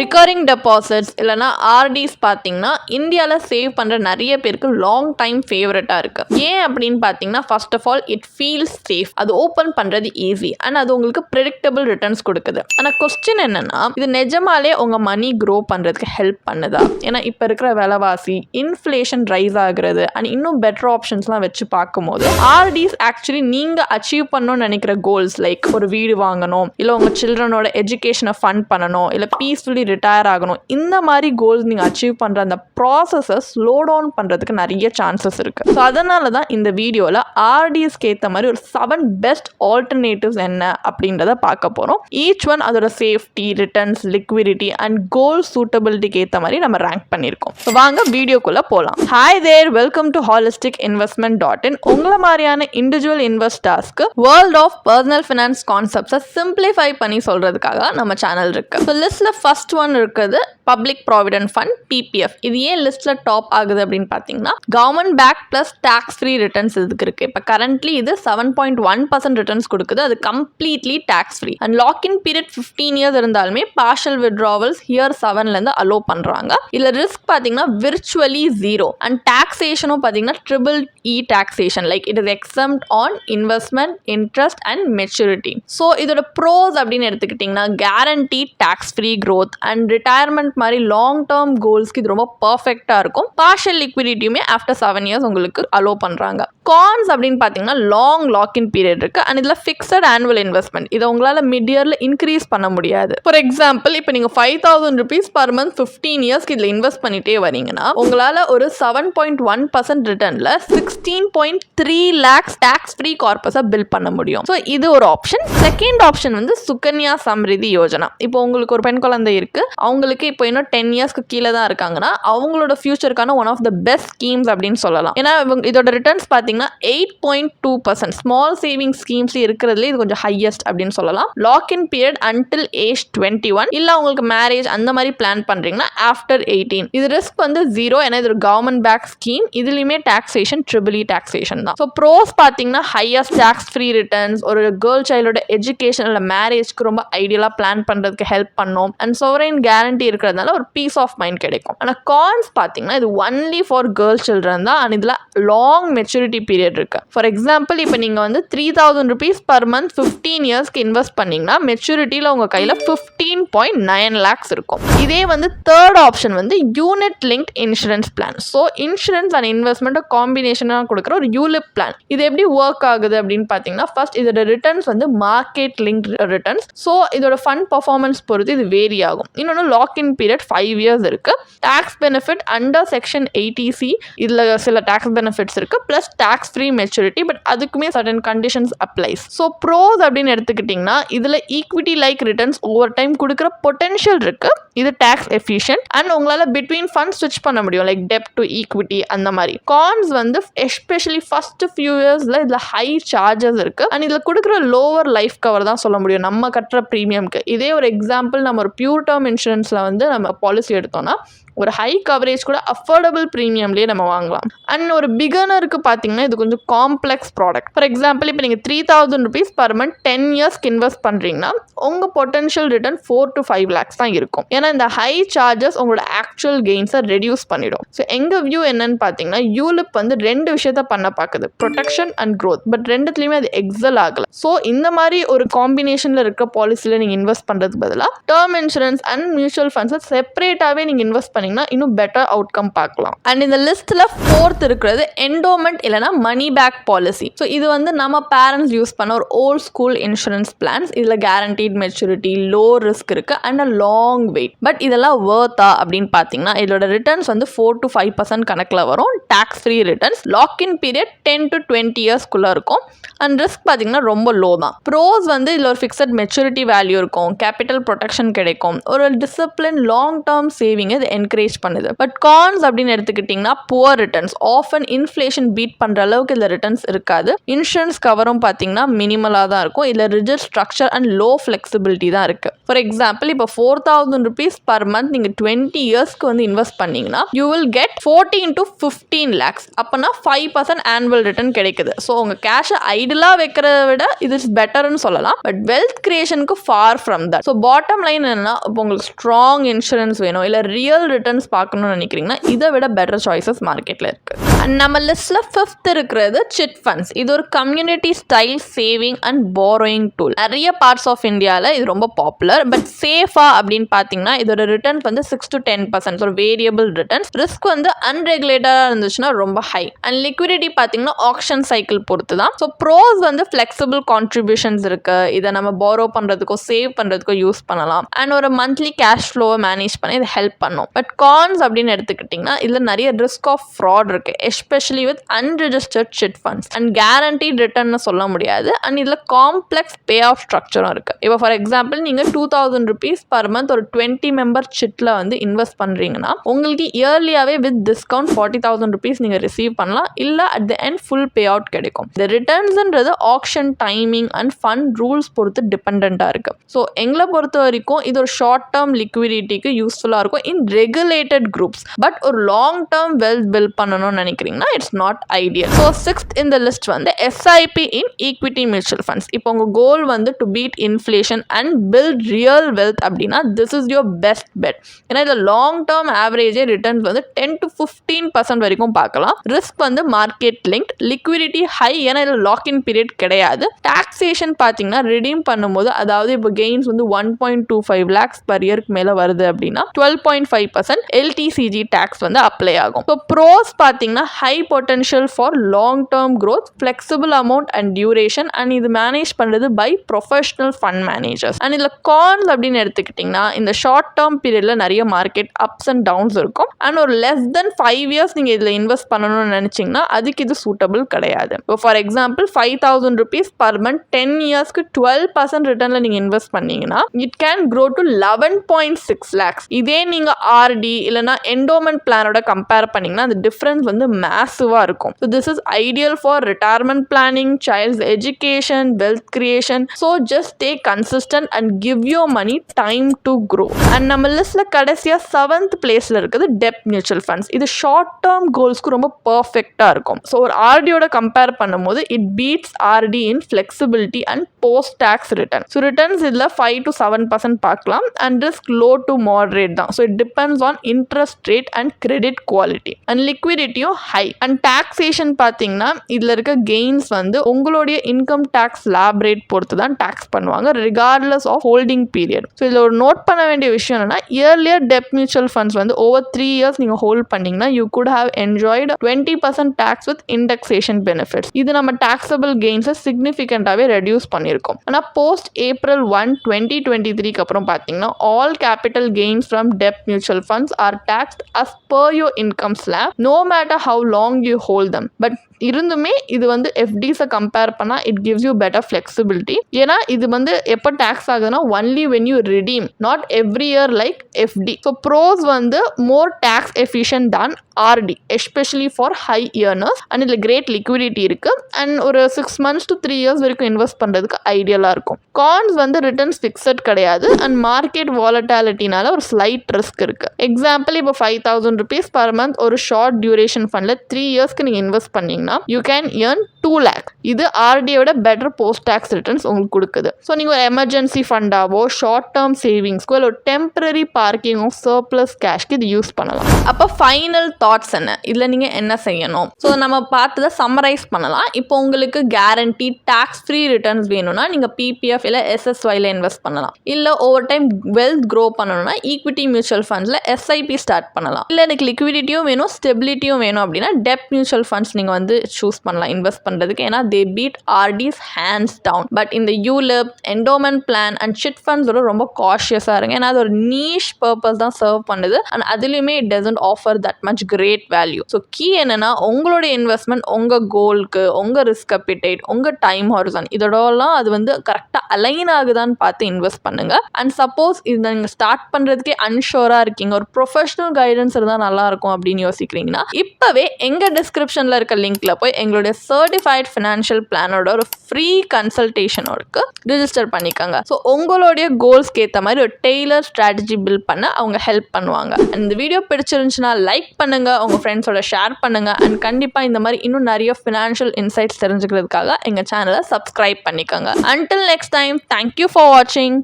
Recurring deposits இல்லைனா ஆர்டிஸ் பார்த்தீங்கன்னா இந்தியாவில் சேவ் பண்ணுற நிறைய பேருக்கு லாங் டைம் ஃபேவரட்டாக இருக்குது ஏன் அப்படின்னு பார்த்தீங்கன்னா first of all it feels safe அது ஓப்பன் பண்ணுறது ஈஸி அண்ட் அது உங்களுக்கு ப்ரெடிக்டபிள் ரிட்டர்ன்ஸ் கொடுக்குது. ஆனால் கொஸ்டின் என்னென்னா இது நிஜமாலே உங்கள் மணி க்ரோ பண்ணுறதுக்கு ஹெல்ப் பண்ணுதா? ஏன்னா இப்போ இருக்கிற விலைவாசி இன்ஃப்ளேஷன் ரைஸ் ஆகுறது அண்ட் இன்னும் பெட்டர் ஆப்ஷன்ஸ்லாம் வச்சு பார்க்கும்போது ஆர்டிஸ் ஆக்சுவலி நீங்கள் அச்சீவ் பண்ணணும்னு நினைக்கிற கோல்ஸ் லைக் ஒரு வீடு வாங்கணும் இல்லை உங்கள் சில்ட்ரனோட எஜுகேஷனை ஃபண்ட் பண்ணணும் இல்லை பீஸ்ஃபுல்லி ரிட்டையர் ஆகணும். இந்த மாதிரி கோல்ஸ் நீங்கள் அச்சீவ் பண்ணுற அந்த ப்ராசஸை ஸ்லோ டவுன் பண்ணுறதுக்கு நிறைய சான்சஸ் இருக்குது ஸோ அதனால தான் இந்த வீடியோவில் ஆர்டிஎஸ்க்கு ஏற்ற மாதிரி ஒரு செவன் பெஸ்ட் ஆல்டர்னேட்டிவ்ஸ் என்ன அப்படின்றத பார்க்க போகிறோம் ஈச் ஒன் அதோட safety returns liquidity and goal சூட்டபிலிட்டிக்கு ஏற்ற மாதிரி நம்ம ரேங்க் பண்ணியிருக்கோம். ஸோ வாங்க வீடியோக்குள்ளே போகலாம் hi there welcome to holistic investment dot in உங்களை மாதிரியான இண்டிவிஜுவல் இன்வெஸ்டர்ஸ்க்கு வேர்ல்ட் ஆஃப் பர்சனல் ஃபினான்ஸ் கான்செப்ட்ஸை சிம்பிளிஃபை பண்ணி சொல்கிறதுக்காக நம்ம சேனல் இருக்குது ஸோ லிஸ்ட்டில் ஃபர்ஸ்ட் ஒன் இருக்கிறது பப்ளிக் ப்ராவிடென்ட் ஃபண்ட் பிபிஎஃப் இது ஏன் லிஸ்ட்டில் டாப் ஆகுது அப்படின்னு பார்த்தீங்கன்னா government back plus tax free returns இதுக்கு இருக்குது இப்போ கரண்ட்லி இது seven point one percent returns கொடுக்குது அது completely tax free and lock in period fifteen years இருந்தாலுமே பார்ஷல் விட்ராவல்ஸ் ஹியர் செவன்லேருந்து அலோ பண்ணுறாங்க இதில் ரிஸ்க் பார்த்தீங்கன்னா விர்ச்சுவலி ஜீரோ அண்ட் டாக்ஸேஷனும் பார்த்தீங்கன்னா triple E taxation like it is exempt on investment interest and maturity so இதோட ப்ரோஸ் அப்படின்னு எடுத்துக்கிட்டிங்கன்னா guarantee tax free growth and retirement மாதிரி லாங் டேர்ம் கோல்ஸ்க்கு இது ரொம்ப பர்ஃபெக்டாக இருக்கும். பார்ஷியல் லிக்விடிட்டியுமே ஆஃப்டர் செவன் இயர்ஸ் உங்களுக்கு அலோவ் பண்ணுறாங்க கான்ஸ் அப்படின்னு பார்த்தீங்கன்னா லாங் லாக்இன் பீரியட் இருக்குது அண்ட் இதில் ஃபிக்ஸட் ஆனுவல் இன்வெஸ்ட்மெண்ட் இதை உங்களால் மிட் இயரில் இன்க்ரீஸ் பண்ண முடியாது. ஃபார் எக்ஸாம்பிள் இப்போ நீங்கள் five thousand rupees per month fifteen இயர்ஸ்க்கு இதில் இன்வெஸ்ட் பண்ணிட்டே வரீங்கன்னா உங்களால் ஒரு seven point one percent ரிட்டர்னில் sixteen point three lakhs tax free கார்பஸை build பண்ண முடியும். ஸோ இது ஒரு ஆப்ஷன் செகண்ட் ஆப்ஷன் வந்து சுகன்யா சம்ரிதி யோஜனா. இப்போ உங்களுக்கு ஒரு பெண் குழந்தை இருக்குது அவங்களுக்கு இப்போ இன்னும் டென் இயர்ஸ்க்கு கீழே தான் இருக்காங்கன்னா அவங்களோட ஃபியூச்சருக்கான one of the best schemes அப்படின்னு சொல்லலாம். ஏன்னா இதோட ரிட்டர்ன்ஸ் பார்த்தீங்கன்னா eight point two percent small saving schemes இருக்கிறதுல இது கொஞ்சம் ஹையஸ்ட் அப்படின்னு சொல்லலாம். Lock in period until age twenty one இல்லை உங்களுக்கு மேரேஜ் அந்த மாதிரி பிளான் பண்ணுறீங்கன்னா ஆஃப்டர் எயிட்டீன் இது ரிஸ்க் வந்து ஜீரோ ஏன்னா இது ஒரு கவர்மெண்ட் பேக் ஸ்கீம் இதுலையுமே டாக்ஸேஷன் ட்ரிபிளி டாக்ஸேஷன் தான். ஸோ ப்ரோஸ் பார்த்தீங்கன்னா ஹையஸ்ட் டாக்ஸ் ஃப்ரீ ரிட்டர்ன்ஸ் ஒரு கேர்ள் சைல்டோட எஜுகேஷன் இல்லை மேரேஜ்க்கு ரொம்ப ஐடியலாக பிளான் பண்ணுறதுக்கு ஹெல்ப் பண்ணும். அண்ட் சோவரைன் கேரண்டி இருக்கிறதுனால ஒரு பீஸ் ஆஃப் மைண்ட் கிடைக்கும். ஆனால் கான்ஸ் பார்த்தீங்கன்னா இது ஒன்லி ஃபார் கேர்ள் சில்ட்ரன் தான். அண்ட் இதில் லாங் மெச்சூரிட்டி பீரியட் இருக்கு. ஃபார் எக்ஸாம்பிள் இப்போ நீங்கள் வந்து three thousand rupees per month fifteen இயர்ஸ்க்கு இன்வெஸ்ட் பண்ணீங்கன்னா மெச்சூரிட்டியில் உங்கள் கையில் ஃபிஃப்டீன் பாயிண்ட் நைன் லேக்ஸ் இருக்கும். இதே வந்து தேர்ட் ஆப்ஷன் வந்து unit linked insurance plan so insurance and இன்வெஸ்ட்மெண்ட்டை காம்பினேஷனாக கொடுக்குற ஒரு யூலிப் பிளான் இது எப்படி ஒர்க் ஆகுது அப்படின்னு பார்த்தீங்கன்னா ஃபர்ஸ்ட் இதோட ரிட்டர்ன்ஸ் வந்து மார்க்கெட் லிங்க் ரிட்டர்ன்ஸ் ஸோ இதோட ஃபண்ட் பர்ஃபார்மன்ஸ் பொறுத்து இது வேரி ஆகும். இன்னொன்று lock in period five years இருக்கு. Tax benefit under section eighty C இதில் சில டேக்ஸ் பெனிஃபிட்ஸ் இருக்கு. Plus tax free maturity but அதுக்குமே certain conditions applies so pros அப்படின்னு எடுத்துக்கிட்டிங்கன்னா இதில் equity like returns over time கொடுக்குற பொட்டென்ஷியல் இருக்குது இது டேக்ஸ் எஃபிஷியன்ட் அண்ட் உங்களால் பிட்வீன் ஃபண்ட் ஸ்விட்ச் பண்ண முடியும். லைக் டெப் டு ஈக்விட்டி அந்த மாதிரி. கான்ஸ் வந்து எஸ்பெஷலி ஃபர்ஸ்ட் ஃபியூ இயர்ஸில் இதில் ஹை சார்ஜஸ் இருக்குது அண்ட் இதில் கொடுக்குற லோவர் லைஃப் கவர் தான் சொல்ல முடியும். நம்ம கட்டுற ப்ரீமியம்க்கு இதே ஒரு எக்ஸாம்பிள் நம்ம ஒரு பியூர் டேர்ம் இன்சூரன்ஸில் வந்து நம்ம பாலிசி எடுத்தோம்னா ஒரு ஹை கவரேஜ் கூட அஃபோர்டபுள் ப்ரீமியம்லேயே நம்ம வாங்கலாம். அண்ட் ஒரு பிகனருக்கு பார்த்தீங்கன்னா இது கொஞ்சம் காம்ப்ளெக்ஸ் ப்ராடக்ட் ஃபார் எக்ஸாம்பிள் இப்போ நீங்கள் three thousand rupees per month ten இயர்ஸ்க்கு இன்வெஸ்ட் பண்ணுறீங்கன்னா உங்கள் potential return four to five lakhs தான் இருக்கும். ஏன்னா இந்த ஹை சார்ஜஸ் உங்களோட ஆக்சுவல் கெயின்ஸை ரெடியூஸ் பண்ணிடும். ஸோ எங்கள் வியூ என்னன்னு பார்த்தீங்கன்னா யூலிப் வந்து ரெண்டு விஷயத்த பண்ண பார்க்குது ப்ரொடெக்ஷன் அண்ட் க்ரோத் பட் ரெண்டுத்துலையுமே அது எக்ஸல் ஆகலை. ஸோ இந்த மாதிரி ஒரு காம்பினேஷனில் இருக்க பாலிசியில் நீங்கள் இன்வெஸ்ட் பண்ணுறதுக்கு பதிலாக டேர்ம் இன்சூரன்ஸ் அண்ட் மியூச்சுவல் ஃபண்ட்ஸை செப்பரேட்டாகவே நீங்கள் இன்வெஸ்ட் பண்ணிங்கன்னா இன்னும் பெட்டர் அவுட்கம் பார்க்கலாம். அண்ட் இந்த லிஸ்ட்டில் ஃபோர்த் இருக்கிறது என்டோமெண்ட் இல்லைனா மணி பேக் பாலிசி ஸோ இது வந்து நம்ம பேரண்ட்ஸ் யூஸ் பண்ண ஒரு ஓல்ட் ஸ்கூல் இன்சூரன்ஸ் பிளான்ஸ் இதில் கேரண்டீட் மெச்சூரிட்டி லோ ரிஸ்க் இருக்குது and a long wait but இதெல்லாம் வேர்த்தா அப்படின்னு பார்த்தீங்கன்னா இதோட ரிட்டர்ன்ஸ் வந்து ஃபோர் டு ஃபைவ் பர்சன்ட் கணக்கில் வரும். Tax free returns lock in period ten to twenty இயர்ஸ்க்குள்ளே இருக்கும். அண்ட் ரிஸ்க் பார்த்தீங்கன்னா ரொம்ப லோ தான். ப்ரோஸ் வந்து இதில் ஒரு ஃபிக்ஸட் மெச்சூரிட்டி வேல்யூ இருக்கும். கேபிட்டல் ப்ரொடெக்ஷன் கிடைக்கும். ஒரு டிசிப்ளின் லாங் டேர்ம் சேவிங் இது என்கரேஜ் என்கரேஜ் பண்ணுது. பட் கான்ஸ் அப்படின்னு எடுத்துக்கிட்டிங்கன்னா poor returns often inflation beat பண்ணுற அளவுக்கு இதில் ரிட்டர்ன்ஸ் இருக்காது. இன்சூரன்ஸ் கவரும் பார்த்தீங்கன்னா மினிமலாக தான் இருக்கும். இதில் rigid structure and low flexibility தான் இருக்குது ஃபார் எக்ஸாம்பிள் இப்போ four thousand rupees per month நீங்கள் டுவெண்ட்டி இயர்ஸ்க்கு வந்து இன்வெஸ்ட் பண்ணீங்கன்னா you will get fourteen to fifteen lakhs அப்போனா ஃபைவ் பர்சன்ட் ஆனுவல் ரிட்டர்ன் கிடைக்குது. ஸோ உங்கள் கேஷை ஐடிலாக வைக்கிறத விட இது இஸ் பெட்டர்னு சொல்லலாம். But wealth கிரியேஷனுக்கு far from that so bottom line என்னன்னா இப்போ உங்களுக்கு ஸ்ட்ராங் இன்சூரன்ஸ் வேணும் இல்லை ரியல் ரிட்டர்ன்ஸ் பார்க்கணும்னு நினைக்கிறீங்கன்னா இதை விட பெட்டர் சாய்ஸஸ் மார்க்கெட்டில் இருக்குது அண்ட் நம்ம லிஸ்ட்டில் ஃபிஃப்த் இருக்கிறது சிட் ஃபண்ட்ஸ் இது ஒரு community style saving and borrowing tool நிறைய பார்ட்ஸ் ஆஃப் இந்தியாவில் இது ரொம்ப பாப்புலர் பட் சேஃபா அப்படின்னு பார்த்தீங்கன்னா இதோட ரிட்டர்ன்ஸ் வந்து சிக்ஸ் டு டென் பர்சன்ட் ஒரு வேரியபிள் ரிட்டர்ன்ஸ் ரிஸ்க் வந்து அன்ரெகுலேட்டடாக இருந்துச்சுன்னா ரொம்ப ஹை அண்ட் லிக்விடிட்டி பார்த்தீங்கன்னா ஆக்ஷன் சைக்கிள் பொறுத்து தான் ஸோ ப்ரோஸ் வந்து ஃப்ளெக்சிபிள் கான்ட்ரிபியூஷன்ஸ் இருக்கு. இதை நம்ம போரோ பண்ணுறதுக்கோ சேவ் பண்ணுறதுக்கோ யூஸ் பண்ணலாம். அண்ட் ஒரு மந்த்லி கேஷ் ஃப்ளோவை மேனேஜ் பண்ண இது ஹெல்ப் பண்ணும். பட் கான்ஸ் அப்படின்னு எடுத்துக்கிட்டிங்கன்னா இதில் நிறைய ரிஸ்க் ஆஃப் ஃப்ராட் இருக்கு. Especially with unregistered chit funds and guaranteed ரிட்டர்ன்னு சொல்ல முடியாது. அண்ட் இதில் காம்ப்ளெக்ஸ் பே ஆஃப் ஸ்ட்ரக்சரும் இருக்குது இப்போ ஃபார் எக்ஸாம்பிள் நீங்கள் two thousand rupees per month ஒரு டுவெண்ட்டி மெம்பர் சிட்டில் வந்து இன்வெஸ்ட் பண்ணுறீங்கன்னா உங்களுக்கு இயர்லியாகவே with discount forty thousand rupees நீங்கள் ரிசீவ் பண்ணலாம். இல்லை at the end full pay out கிடைக்கும் இந்த ரிட்டர்ன்ஸ்ன்றது option timing and fund rules பொறுத்து டிபெண்ட்டாக இருக்குது ஸோ எங்களை பொறுத்த வரைக்கும் இது ஒரு ஷார்ட் டேர்ம் லிக்விடிட்டிக்கு யூஸ்ஃபுல்லாக இருக்கும் இன் ரெகுலேட்டட் குரூப்ஸ் பட் ஒரு லாங் டேர்ம் வெல்த் பில்ட் பண்ணணும்னு நினைக்கிறீங்கன்னா it's not ideal so sixth இந்த லிஸ்ட் வந்து SIP in equity mutual funds இப்போ உங்கள் கோல் வந்து to beat inflation and build real wealth அப்படின்னா this is your best bet ஏன்னா இதில் லாங் டேர்ம் ஆவரேஜே ரிட்டர்ன்ஸ் வந்து டென் டு ஃபிஃப்டீன் பர்சன்ட் வரைக்கும் பார்க்கலாம். ரிஸ்க் வந்து மார்க்கெட் லிங்க் லிக்விடிட்டி ஹை ஏன்னா இதில் லாக்இன் பீரியட் கிடையாது. டாக்ஸேஷன் பார்த்தீங்கன்னா ரிடீம் பண்ணும்போது அதாவது இப்போ கெயின்ஸ் வந்து one point two five lakhs per இயர்க்கு மேலே வருது அப்படின்னா twelve point five percent LTCG tax வந்து அப்ளை ஆகும். ஸோ ப்ரோஸ் பார்த்தீங்கன்னா high potential for long term growth flexible amount and duration and இது மேனேஜ் பண்ணுறது by professional fund managers and இதில் கான்ஸ் அப்படின்னு எடுத்துக்கிட்டிங்கன்னா இந்த ஷார்ட் டேர்ம் பீரியடில் நிறைய மார்க்கெட் அப்ஸ் அண்ட் டவுன்ஸ் இருக்கும். அண்ட் ஒரு லெஸ் தென் ஃபைவ் இயர்ஸ் நீங்கள் இதில் இன்வெஸ்ட் பண்ணணும்னு நினச்சிங்கன்னா அதுக்கு இது சூட்டபிள் கிடையாது. இப்போ for example five thousand rupees per month ten இயர்ஸ்க்கு டுவெல் பர்சன்ட் ரிட்டர்னில் நீங்கள் இன்வெஸ்ட் பண்ணீங்கன்னா it can grow to eleven point six lakhs இதே நீங்கள் ஆர்டி இல்லைனா என்டோமெண்ட் பிளானோட கம்பேர் பண்ணிங்கன்னா அந்த டிஃப்ரென்ஸ் வந்து மேசிவாக இருக்கும். So this is ideal for retirement planning child's education wealth creation so just stay consistent and give you money time to grow and நம்ம லிஸ்ட்டில் கடைசியாக செவன்த் பிளேஸில் இருக்குது டெப் மியூச்சுவல் ஃபண்ட்ஸ் இது ஷார்ட் டேர்ம் கோல்ஸ்க்கு ரொம்ப பர்ஃபெக்டாக இருக்கும். ஸோ ஒரு ஆர்டியோட கம்பேர் பண்ணும்போது it beats RD in flexibility and post tax return so returns இதில் ஃபைவ் டு செவன் பர்சன்ட் பார்க்கலாம். And risk low to moderate தான். So it depends on interest rate and credit quality and லிக்விடிட்டியும் high and taxation பார்த்தீங்கன்னா இதில் இருக்க gains வந்து உங்களுடைய income tax lab rate பொறுத்து தான் டேக்ஸ் பண்ணுவாங்க regardless of holding period so இதில் ஒரு நோட் பண்ண வேண்டிய விஷயம் என்னன்னா இயர்லியர் டெப் மியூச்சுவல் ஃபண்ட்ஸ் வந்து ஓவர் த்ரீ இயர்ஸ் நீங்கள் ஹோல்ட் பண்ணீங்கன்னா you could have enjoyed twenty percent tax with indexation benefits இது நம்ம டாக்ஸபிள் கெயின்ஸை சிக்னிஃபிகண்ட்டாகவே ரெடியூஸ் பண்ணியிருக்கோம். ஆனால் post April one twenty twenty த்ரீக்கு அப்புறம் பார்த்தீங்கன்னா all capital gains from debt mutual funds are taxed as per your income slab no matter how long you hold them. But இருந்துமே இது வந்து எஃப்டிஸை கம்பேர் பண்ணால் it gives you better flexibility ஏன்னா இது வந்து எப்போ டேக்ஸ் ஆகுதுன்னா only when you redeem not every year like FD so pros வந்து மோர் டேக்ஸ் எஃபிஷியன்ட் தான் RD especially for high earners and இதில் கிரேட் லிக்விடிட்டி இருக்குது அண்ட் ஒரு six months to three years வரைக்கும் இன்வெஸ்ட் பண்ணுறதுக்கு ஐடியலாக இருக்கும். கான்ஸ் வந்து ரிட்டர்ன்ஸ் ஃபிக்ஸட் கிடையாது. அண்ட் மார்க்கெட் வாலட்டாலிட்டினால ஒரு ஸ்லைட் ரிஸ்க் இருக்குது எக்ஸாம்பிள் இப்போ five thousand rupees per month ஒரு ஷார்ட் டியூரேஷன் ஃபண்டில் த்ரீ இயர்ஸ்க்கு நீங்கள் இன்வெஸ்ட் பண்ணிங்கன்னா you can earn two lakh இது ஆர்டியோட பெட்டர் போஸ்ட் டேக்ஸ் ரிட்டர்ன்ஸ் உங்களுக்கு கொடுக்குது. ஸோ நீங்கள் ஒரு எமர்ஜென்சி ஃபண்டாவோ ஷார்ட் டேர்ம் சேவிங்ஸ்க்கோ இல்லை ஒரு டெம்பரரி பார்க்கிங் ஆஃப் சர்ப்ளஸ் கேஷ்க்கு இது யூஸ் பண்ணலாம். அப்போ ஃபைனல் தாட்ஸ் என்ன? இதில் நீங்கள் என்ன செய்யணும்? ஸோ நம்ம பார்த்ததை சம்மரைஸ் பண்ணலாம். இப்போ உங்களுக்கு கேரண்டி டேக்ஸ் ஃப்ரீ ரிட்டர்ன்ஸ் வேணும்னா நீங்கள் பிபிஎஃப் இல்லை எஸ்எஸ்ஒயில் இன்வெஸ்ட் பண்ணலாம். இல்லை ஓவர் டைம் வெல்த் க்ரோ பண்ணணும்னா ஈக்விட்டி மியூச்சுவல் ஃபண்ட்ஸில் எஸ்ஐபி ஸ்டார்ட் பண்ணலாம். இல்லை எனக்கு லிக்விடிட்டியும் வேணும் ஸ்டெபிலிட்டியும் வேணும் அப்படின்னா டெப் மியூச்சுவல் ஃபண்ட்ஸ் நீங்கள் வந்து சூஸ் பண்ணலாம் இன்வெஸ்ட் பண்ணுறதுக்கு ஏன்னா they beat RDs hands down but இந்த ULIP endowment plan and chit ஃபண்ட்ஸோட ரொம்ப காஷியஸாக இருங்க. ஏன்னா அது ஒரு நீஷ் பர்பஸ் தான் சர்வ் பண்ணுது. அண்ட் அதுலேயுமே it doesn't offer that much great value so key என்னன்னா உங்களோட இன்வெஸ்ட்மெண்ட் உங்கள் கோலுக்கு உங்கள் ரிஸ்க் அப்பிடைட் உங்கள் டைம் ஹாரிசன் இதோடலாம் அது வந்து கரெக்டாக அலைன் ஆகுதான்னு பார்த்து இன்வெஸ்ட் பண்ணுங்கள் அண்ட் சப்போஸ் இதை நீங்கள் ஸ்டார்ட் பண்ணுறதுக்கே அன்ஷோராக இருக்கீங்க. ஒரு ப்ரொஃபஷனல் கைடன்ஸ் இருந்தால் நல்லா இருக்கும் அப்படின்னு யோசிக்கிறீங்கன்னா இப்போவே எங்கள் டிஸ்கிரிப்ஷனில் இருக்க லிங்கில் போய் எங்களுடைய சர்டிஃபைட் ஃபினான்ஷியல் பிளானோட ஒரு ஃப்ரீ கன்சல்டேஷனோருக்கு ரிஜிஸ்டர் பண்ணிக்கோங்க. ஸோ உங்களுடைய கோல்ஸ்க்கு ஏற்ற மாதிரி ஒரு டெய்லர் ஸ்ட்ராட்டஜி பில்ட் பண்ண அவங்க ஹெல்ப் பண்ணுவாங்க. இந்த வீடியோ பிடிச்சிருந்துச்சுன்னா லைக் பண்ணுங்கள் உங்கள் ஃப்ரெண்ட்ஸோட ஷேர் பண்ணுங்கள் அண்ட் கண்டிப்பாக இந்த மாதிரி இன்னும் நிறைய ஃபினான்ஷியல் இன்சைட்ஸ் தெரிஞ்சுக்கிறதுக்காக எங்கள் சேனலை சப்ஸ்கிரைப் பண்ணிக்கோங்க. Until next time thank you for வாட்சிங்